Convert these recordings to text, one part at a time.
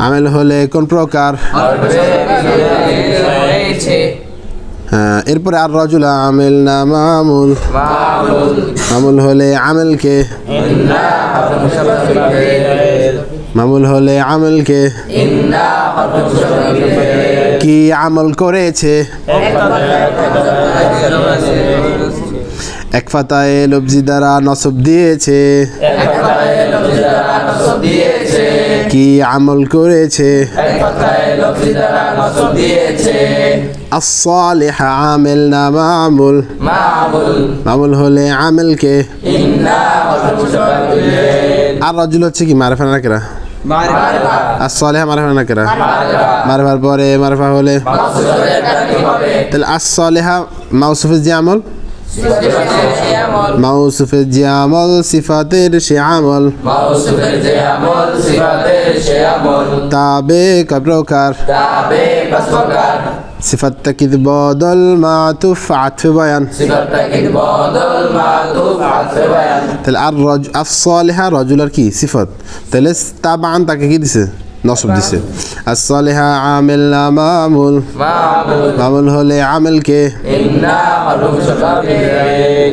আমেল। হলে কোন প্রকার? হ্যাঁ এরপরে আর রজুল, আমেল না মামুল? মামুল হলে আমেলকে মামুল হলে আমেলকে কি আমল করেছে? এক ফাতায় লব্জি দ্বারা নসব দিয়েছে। কি আমল করেছে এক কথায় লফজি দ্বারা নসব দিয়েছে الصالح عامل না মামুল মামুল মামুল হলে আমেলকে ইন্না হরফ মুশাব্বাহিল আর রজুল হচ্ছে কি মারফা নাকেরা মারিফা আর সলেহা মারফা নাকেরা মারিফা মারফার পরে মারফা হলে মাসুদের একটা কি হবে তাহলে আর সলেহা মাউসুফের যে আমল সিফাতের আমল মাউসুফের যে আমল সিফাতের সে আমল মাউসুফের যে আমল সিফাতের সে আমল তাবে প্রকার তাবে বাসফকার সিফাত তাকিদ বদল মাতুফ আতফ বয়ান সিফাতটা কি বদল মাতুফ আতফে বায়ান তাহলে আর রজ আর সলেহা রজুলার কি সিফত নসব দিছে। আর সলেহা আমেল মামুল। মামুল। হলে আমেলকে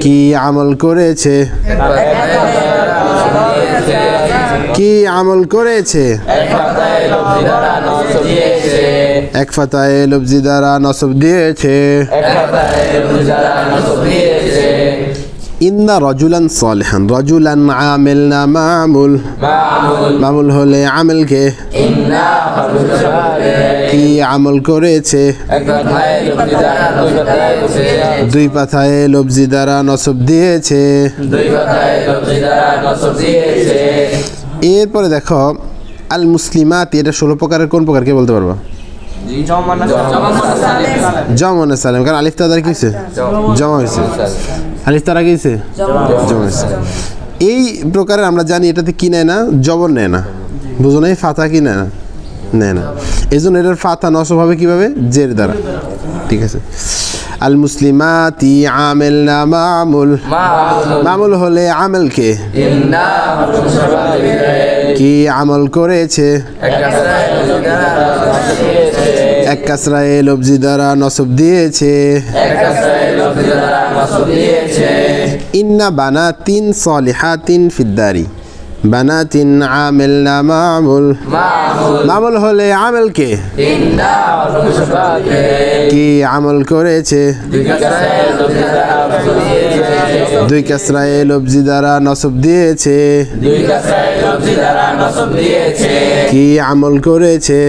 কি? আমল করেছে? কি আমল করেছে? এক ফাতায় লব্জি দ্বারা নসব দিয়েছে। ইন্না রজুলান সলেহান রজুলান আমেল না মামুল। মামুল হলে আমেলকে। হরফ মুশাব্বাহিল কি আমল করেছে? দুই পাথায় লব্জি দ্বারা নসব দিয়েছে। লফজি দ্বারা নসব দিয়েছে। এরপরে দেখো আল মুসলিমাত এটা ষোলো প্রকারের কোন প্রকারকে বলতে পারবা? জমন সালেম। কারণ আলিফ তাদার কি হয়েছে? জমা হয়েছে। আলিফ তারা কি হয়েছে এই প্রকারের আমরা জানি এটাতে কি নেয় না? জবর নেয় না। বুঝো না এই ফাতা কি নেয় না? নেয় না। এই জন্য এটার ফাতা নসব হবে কীভাবে? জের দ্বারা। ঠিক আছে। আল মুসলিমাতি আমেল না মামুল। মামুল। হলে ইন্না হরফ কি আমল করেছে? এক কাসরায় লব্জি দ্বারা নসব দিয়েছে। এক ইন্না বানা তিন সলিহাতিন ফিদ্দারি। বানা তিন আমেল না মামুল। মামুল হলে হরফ মুশাব্বাহিল কি আমল করেছে? দুই কাসরায় লব্জি দ্বারা নসব দিয়েছে। কি আমল করেছে?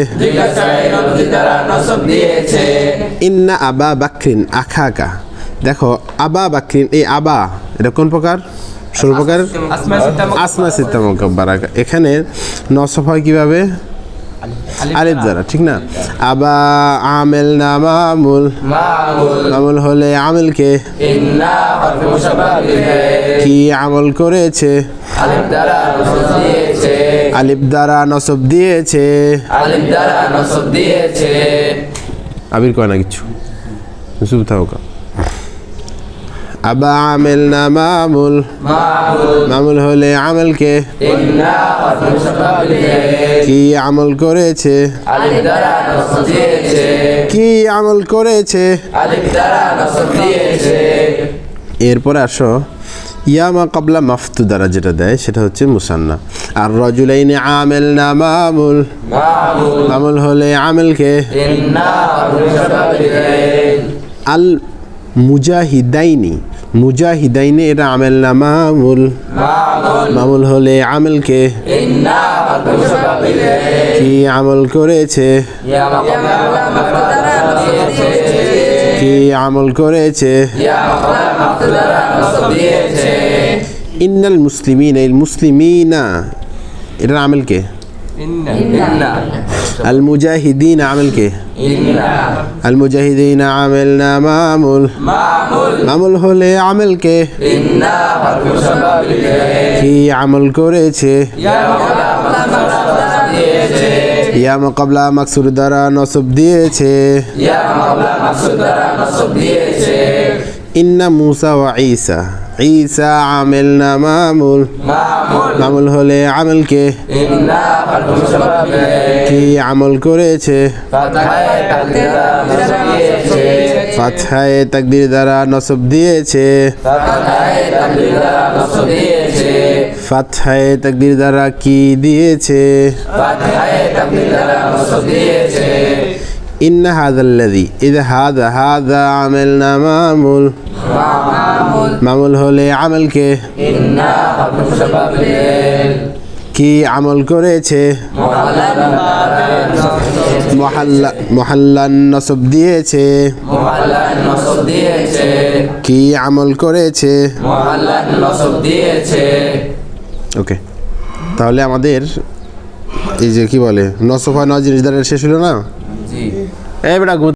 ইন্না আবা বাকরিন আখাকা। দেখো, আবা বাকরিন এই আবা, এটা কোন প্রকার? ষোলো প্রকার? আসমা মোকাব্বার এখানে নসব হয় কীভাবে? আলিফ দ্বারা, ঠিক না? আবা, আমেল না মামুল মামুল হলে আমেলকে কি? আমল করেছে? আলিফ দ্বারা নসব দিয়েছে। আলিফ দ্বারা নসব দিয়েছে আবির কয় না কিছু? চুপ থাকো। কা। আবা আমেল না মামুল। মামুল হলে আমেলকে কি? আমল করেছে? কি আমল করেছে? এরপরে আসো। ইয়ামা কাবলা মাফতু দ্বারা যেটা দেয়, সেটা হচ্ছে মুসান্না। আর রজুলাইনে আমেল না মামুল। মামুল হলে হরফ মুশাব্বাহিল আল মুজাহিদাইনি। মুজাহিদাইনে এটা আমেল না মামুল। মামুল হলে আমেলকে। কি আমল করেছে? কি আমল করেছে? ইন্নাল মুসলিমিন মুসলিমিনা। এটার আমেলকে। আল মুজাহিদিন আমেল না মামুল মামুল মামুল হলে ইন্না হরফ কি আমল করেছে ইয়া মাকাবলা মাকসুর দ্বারা নসব দিয়েছে ইয়া মাকাবলা মাফতুদারা নসব দিয়েছে ইন্না মুসা ওয়া ঈসা ঈসা আমেল না মামুল। মামুল। হলে আমেলকে কি আমল করেছে? ফাতহায় তাকদির দ্বারা নসব দিয়েছে। ফাতহায় তাকদির দ্বারা কি দিয়েছে? ইন্না হাদাল্লাদি ইদ হাদা হাদা আমেল না মামুল। মামুল। হলে আমলকে। কি আমল করেছে? মহাল্লান নসব দিয়েছে। কি আমল করেছে? ওকে। তাহলে আমাদের এই যে কি বলে নসফা নয় জিনিস শেষ হলো না? এ বেটা